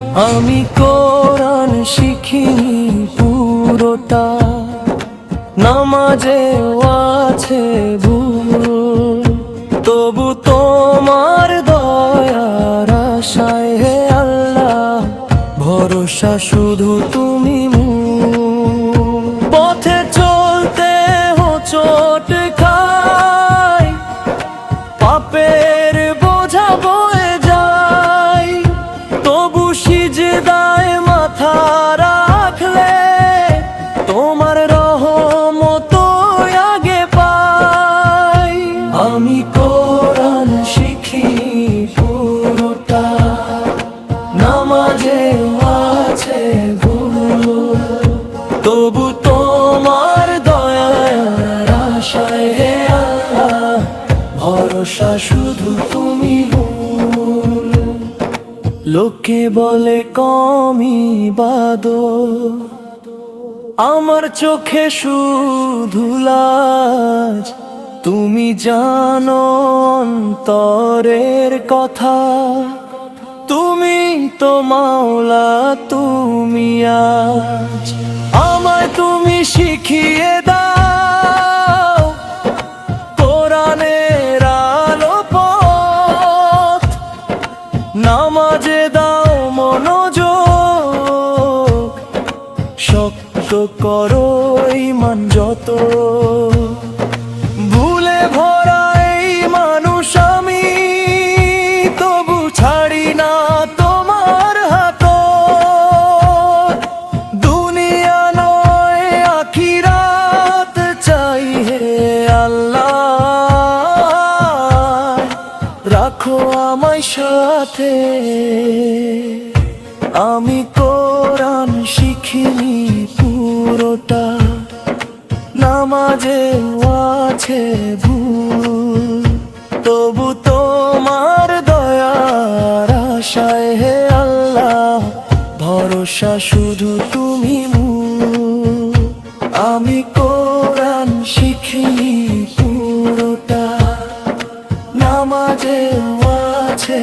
আমি কোরআন শিখিনি পুরোটা নামাজেও আছে ভুল তবু তোমার দয়ার আশায় হে আল্লাহ, ভরসা শুধু তুমি। পথে চলতে হোঁচট কোরআন শিখি পুরোটা। নামাজে আছে ভুল। তবু তোমার দয়ার আশায় ভরসা শুধু তুমি লোকে বলে কমি বাদ আমার চোখে শুধু লাজ। তুমি জানো অন্তরের কথা। তুমি তো মাওলা, তুমি আজ। আমায় তুমি শিখিয়ে দাও কোরআনের আলো পথ। নামাজে দাও মনোযোগ। শক্ত করো, ইমান যত। আমায় সাথে। আমি কোরআন শিখিনি পুরোটা। নামাজে আছে ভুল। তবু তোমার দয়ার আশায় হে আল্লাহ, ভরসা শুধু তুমি মূল। আমি কোরআন শিখিনি